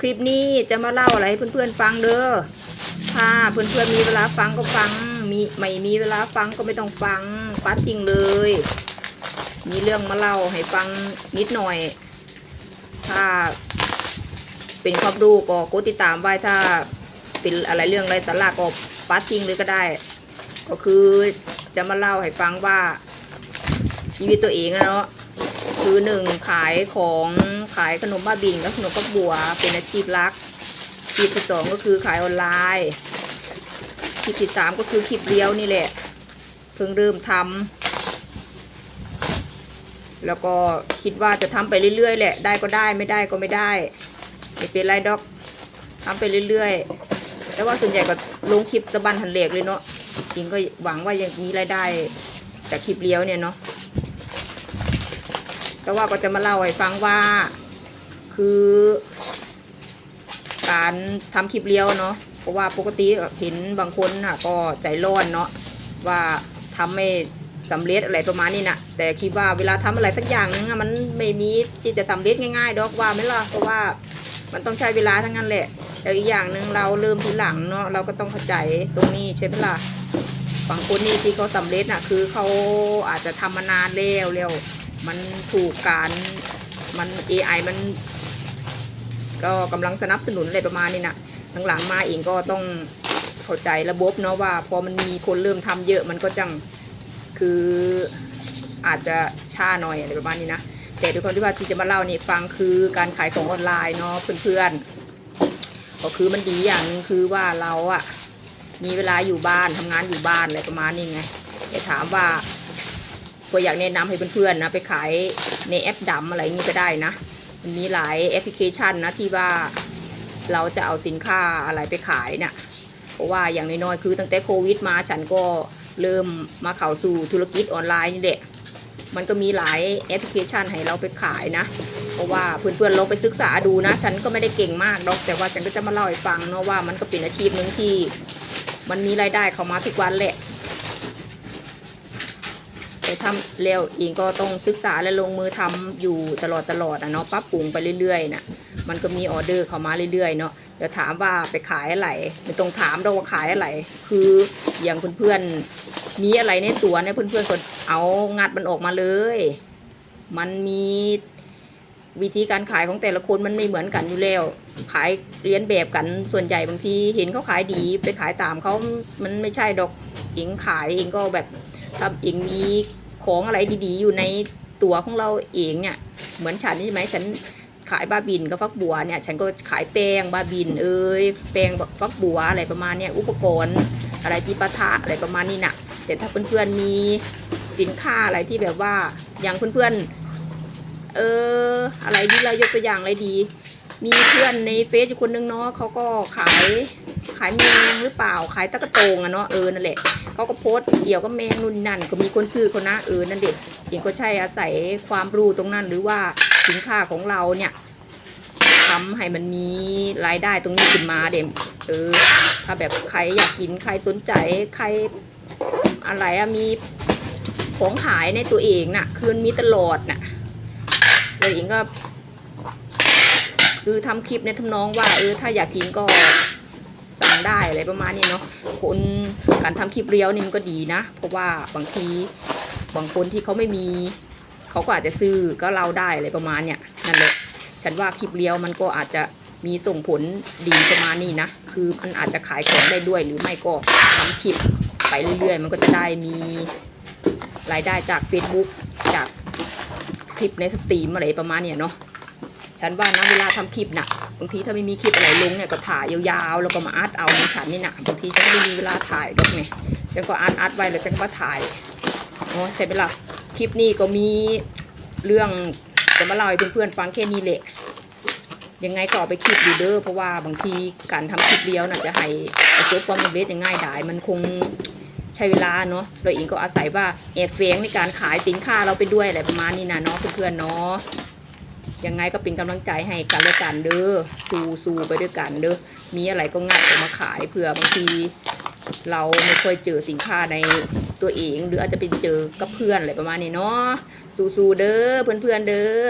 คลิปนี้จะมาเล่าอะไรให้เพื่อนๆฟังเด้อถ้าเพื่อนๆมีเวลาฟังก็ฟัง มีไม่มีเวลาฟังก็ไม่ต้องฟังปัดจริงเลย มีเรื่องมาเล่าให้ฟังนิดหน่อย ถ้าเป็นความรู้ก็กดติดตามไว้ถ้าเป็นอะไรเรื่องอะไรสาระก็ปัดจริงเลยก็ได้ ก็คือจะมาเล่าให้ฟังว่าชีวิตตัวเองอะเนาะ คือหนึ่งขายของขายขนมบ้าบินกับขนมปักบัวเป็นอาชีพหลักอาชีพที่สองก็คือขายออนไลน์อาชีพที่สามก็คือคลิปเลี้ยวนี่แหละ เพิ่งเริ่มทำแล้วก็คิดว่าจะทำไปเรื่อยๆแหละ ได้ก็ได้ไม่ได้ก็ไม่ได้ไม่เป็นไรดอกทำไปเรื่อยๆ แต่ว่าส่วนใหญ่ก็ลงคลิปตะบันหันเหล็กเลยเนาะจริงก็หวังว่ายังมีรายได้จากคลิปเลี้ยวเนี่ยเนาะ แต่ว่าก็จะมาเล่าให้ฟังว่าคือ การทำคลิปเลี้ยวเนาะเพราะว่าปกติเห็นบางคนน่ะก็ใจร้อนเนาะว่าทำไม่สำเร็จอะไรประมาณนี้นะแต่คิดว่าเวลาทำอะไรสักอย่างนึงอะมันไม่มีที่จะสำเร็จง่ายๆดอกว่าไหมล่ะเพราะว่ามันต้องใช้เวลาทั้งนั้นแหละแล้วอีกอย่างหนึ่งเราเริ่มทีหลังเนาะเราก็ต้องเข้าใจตรงนี้ใช่ไหมล่ะบางคนนี่ที่เขาสำเร็จน่ะ คือเขาอาจจะทำมานานแล้วแล้ว มันถูกการมัน AI มัน ก็กำลังสนับสนุนอะไรประมาณนี้นะหลังๆมาเองก็ต้องเข้าใจระบบเนาะว่าพอมันมีคนเริ่มทำเยอะมันก็จังคืออาจจะช้าหน่อยอะไรประมาณนี้นะแต่ด้วยความที่ว่าที่จะมาเล่านี่ฟังคือการขายของออนไลน์เนาะเพื่อนๆก็คือมันดีอย่างนึงคือว่าเราอะมีเวลาอยู่บ้านทำงานอยู่บ้านอะไรประมาณนี้ไงแต่ถามว่า ก็อยากแนะนำให้เพื่อนๆนะไปขายในแอปดำอะไรนี้ก็ได้นะ มันมีหลายแอปพลิเคชันนะที่ว่าเราจะเอาสินค้าอะไรไปขายเนี่ยเพราะว่าอย่างน้อยๆคือตั้งแต่โควิดมาฉันก็เริ่มมาเข้าสู่ธุรกิจออนไลน์นี่แหละ มันก็มีหลายแอปพลิเคชันให้เราไปขายนะ เพราะว่าเพื่อนๆลองไปศึกษาดูนะ ฉันก็ไม่ได้เก่งมากหรอก แต่ว่าฉันก็จะมาเล่าให้ฟังเนาะว่ามันก็เป็นอาชีพหนึ่งที่ มันมีรายได้เข้ามาทุกวันแหละ แต่ทำแล้วเองก็ต้องศึกษาและลงมือทำอยู่ตลอดตลอดอะเนาะปรับปรุงไปเรื่อยๆนะมันก็มีออเดอร์เข้ามาเรื่อยๆเนาะเดี๋ยวถามว่าไปขายอะไรไม่ต้องถามเราว่าขายอะไร คืออย่างเพื่อนๆมีอะไรในตัวเนี่ยเพื่อนๆก็เอางัดมันออกมาเลย มันมีวิธีการขายของแต่ละคนมันไม่เหมือนกันอยู่แล้ว ขายเรียนแบบกันส่วนใหญ่บางทีเห็นเขาขายดีไปขายตามเขามันไม่ใช่ดอกเองขายเองก็แบบ ถ้าเองมีของอะไรดีๆ อยู่ในตัวของเราเองเนี่ย เหมือนฉันใช่ไหมฉันขายบาบินกับฟักบัวเนี่ย ฉันก็ขายแป้งบาบิน เอ้ยแป้งฟักบัวอะไรประมาณเนี่ยอุปกรณ์ อะไรที่ปะทะอะไรประมาณนี้น่ะ แต่ถ้าเพื่อนๆมีสินค้าอะไรที่แบบว่าอย่างเพื่อนๆเอออะไรดีเรายกตัวอย่างอะไรดี มีเพื่อนในเฟซอยู่คนนึงเนาะเขาก็ขายขายแมงหรือเปล่าขายตะกะโตงอะเนาะเออนั่นแหละเขาก็โพสต์เกี่ยวกับแมงนู่นนั่นก็มีคนซื้อคนนะเออนั่นเด็ดเองก็ใช่อาศัยความรู้ตรงนั้นหรือว่าสินค้าของเราเนี่ยทำให้มันมีรายได้ตรงนี้ขึ้นมาเด็มเออถ้าแบบใครอยากกินใครสนใจใครอะไรอะมีของขายในตัวเองน่ะ คือมันมีตลอดน่ะเลยเองก็ คือทำคลิปในทำนองว่าเออถ้าอยากกินก็สั่งได้อะไรประมาณนี้เนาะคนการทำคลิปเรียวนี่มันก็ดีนะ เพราะว่าบางทีบางคนที่เขาไม่มีเขาก็อาจจะซื้อก็เราได้อะไรประมาณเนี้ยนั่นแหละฉันว่าคลิปเรียวมันก็อาจจะมีส่งผลดีประมาณนี้นะ คือมันอาจจะขายของได้ด้วยหรือไม่ก็ทำคลิปไปเรื่อยๆ มันก็จะได้มีรายได้จาก Facebook จากคลิปในสตรีมอะไรประมาณเนี้ยเนาะ ฉันว่านะเวลาทำคลิปน่ะบางทีถ้าไม่มีคลิปอะไรลงเนี่ยก็ถ่ายยาวๆแล้วก็มาอัดเอาของฉันนี่นะบางทีฉันไม่มีเวลาถ่ายก็ไงฉันก็อัดอัดไว้แล้วฉันก็มาถ่ายอ๋อใช่ไหมล่ะคลิปนี้ก็มีเรื่องจะมาเล่าให้เพื่อนๆฟังแค่นี้แหละยังไงก็เอไปคลิปดูเด้อเพราะว่าบางทีการทำคลิปเดียวน่ะจะให้ประสบความสำเร็จอย่างง่ายดายมันคงใช้เวลาเนาะเราเองก็อาศัยว่าแอบแฝงในการขายสินค้าเราไปด้วยอะไรประมาณนี้นะเนาะเพื่อนๆเนาะ ยังไงก็เป็นกำลังใจให้กันและกันเด้อสู้สู้ไปด้วยกันเด้อมีอะไรก็งัดออกมาขายเผื่อบางที เราไม่ค่อยเจอสินค้าในตัวเอง หรืออาจจะเป็นเจอกับเพื่อนอะไรประมาณนี้เนาะสู้ๆเด้อเพื่อนๆเด้อ